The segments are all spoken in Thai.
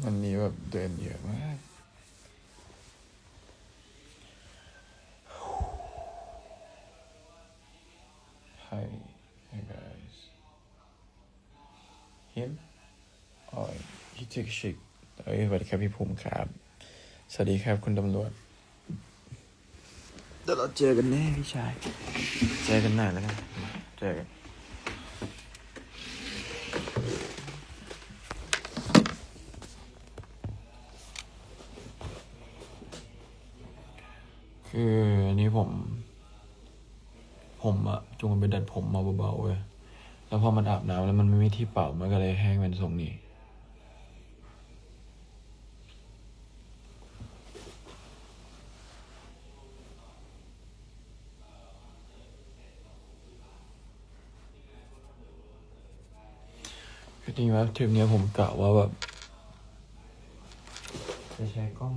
แบบเดินเยอะมาก Hi Hey guys Him Oh he took a shit เอ้ยสวัสดีครับพี่ภูมิครับ สวัสดีครับคุณตำรวจเดี๋ยวเราเจอกันแน่พี่ชาย เจอกันหน่อยแล้วกัน เจอกัน คืออั นี้ผม ผมอะจงมันไปดัดผมมาเบาๆเว้ยแล้วพอมันอาบน้ำแล้วมันไม่มีที่เป่ามันก็เลยแห้งเป็นทรงนี้คือจริงๆว่าทริปนี้ผมกะว่าแบบจะใช้กล้อง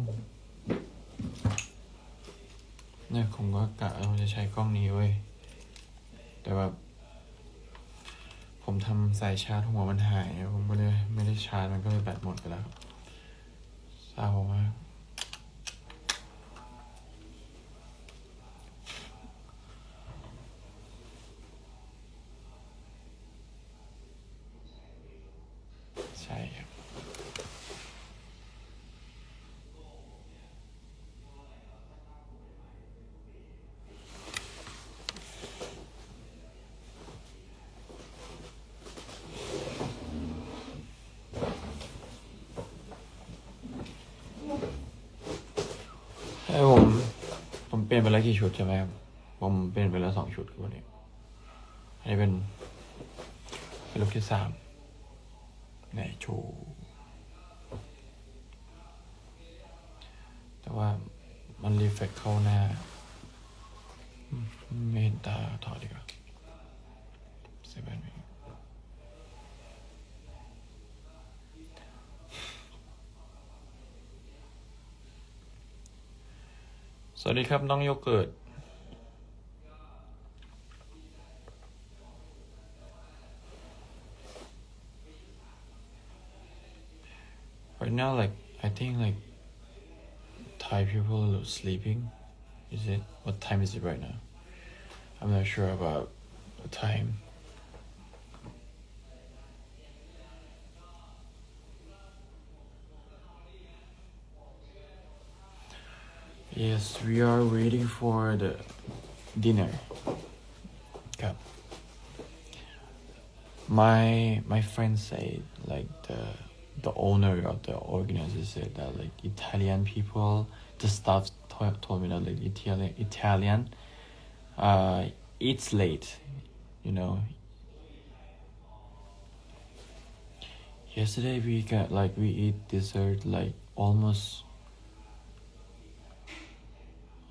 เนี่ยผมก็กะว่าจะใช้กล้องนี้เว้ย แต่แบบ ผมทำสายชาร์จหัวมันหาย ผมก็เลยไม่ได้ชาร์จมันก็เลยแบตหมดไปแล้วเศร้ามากใช่ครับ ให้ ผมผมเปลี่ยนไปแล้วกี่ชุดใช่ไหมครับ ผมเปลี่ยนไปแล้วสองชุดครับวันนี้ อันนี้เป็นเป็นลุคที่สามไหนโชว์แต่ว่ามันรีเฟกเข้าหน้า ไม่เห็นตาถอดดีกว่าเซเว่น สวัสดีครับน้องโยเกิร์ต Right now, like I think like Thai people are sleeping. Is it? What time is it right now? I'm not sure about the time. Yes, we are waiting for the dinner. Okay. My my friend said like the the owner of the organizer said that like Italian people, the staff to- told me that like Italian Italian, uh, eats late, you know. Yesterday we got like we eat dessert like almost,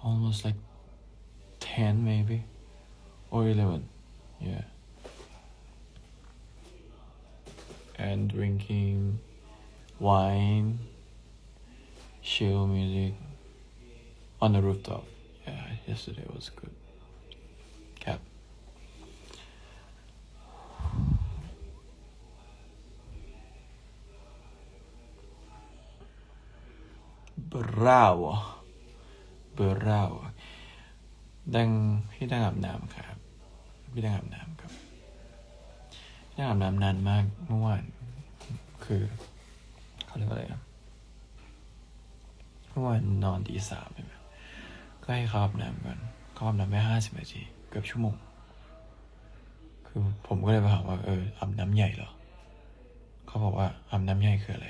almost like ten maybe, or eleven, yeah. And drinking wine, chill music on the rooftop. Yeah, yesterday was good. Cap. Bravo Bravo ดังพี่ดังอาบน้ำครับพี่ดังอาบน้ำครับพี่ดังอาบน้ำนานมากเมื่อวานคือเขาเรียกว่าอะไรนะเมื่อวานนอนตีสามใช่ไหมก็ให้เขาอาบน้ำก่อนเขาอาบน้ำไปห้าสิบนาทีเกือบชั่วโมงคือผมก็เลยไปถามว่าเอออาบน้ำใหญ่เหรอเขาบอกว่าอาบน้ำใหญ่คืออะไร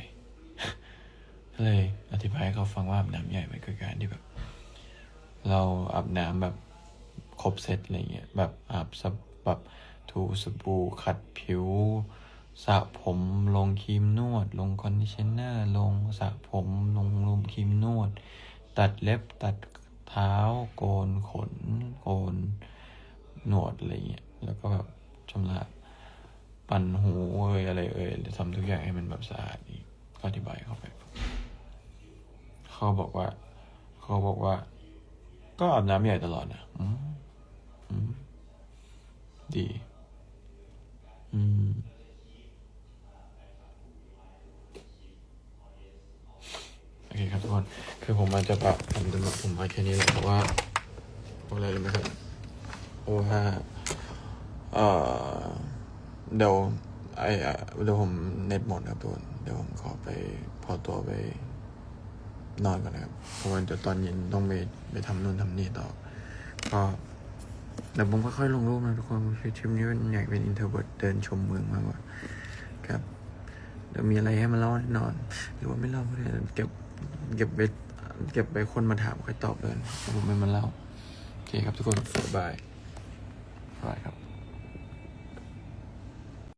ก็เลยอธิบายให้เขาฟังว่าอาบน้ำใหญ่มันคือการที่แบบ เราอาบน้ำแบบครบเซตอะไรเงี้ยแบบอาบสบแบบถูสบู่ขัดผิวสระผมลงครีมนวด ลงคอนดิชเนอร์ลงสระผมลงลงครีมนวด ตัดเล็บตัดเท้าโกนขน โกนหนวดอะไรเงี้ยแล้วก็แบบชำระปั่นหูเอ่ยอะไรเอ่ยทำทุกอย่างให้มันแบบสะอาดอีกอธิบายเข้าไป เขาบอกว่า เขาบอกว่า ก็อาบน้ำใหญ่ตลอดนะอืมอืมดี อืมคน คือผมอาจจะแบบผมจะมาผมมาแค่นี้แหละเพราะว่าพราะอะไรรู้ไหมครับเพราะเอ่อ เดี๋ยวไอเอ่อเดี๋ยวผมเน็ตหมดครับทุกคน เดี๋ยวผมขอไปพอตัวไป นอนก่อนนะครับเพราะว่าเดี๋ยวตอนเย็นต้องไปไปทำนู่นทำนี่ต่อ ก็เดี๋ยวผมค่อยๆลงรูปนะทุกคนคือทริปนี้เป็นอยากเป็นอินเทอร์เวิร์ดเดินชมเมืองมากกว่าครับเดี๋ยวมีอะไรให้มาเล่าแน่นอน หรือว่าไม่เล่าก็ได้เก็บเก็บไปเก็บไปคนมาถามค่อยตอบเลยผมไม่มาเล่าโอเคครับทุกคนบายบายครับ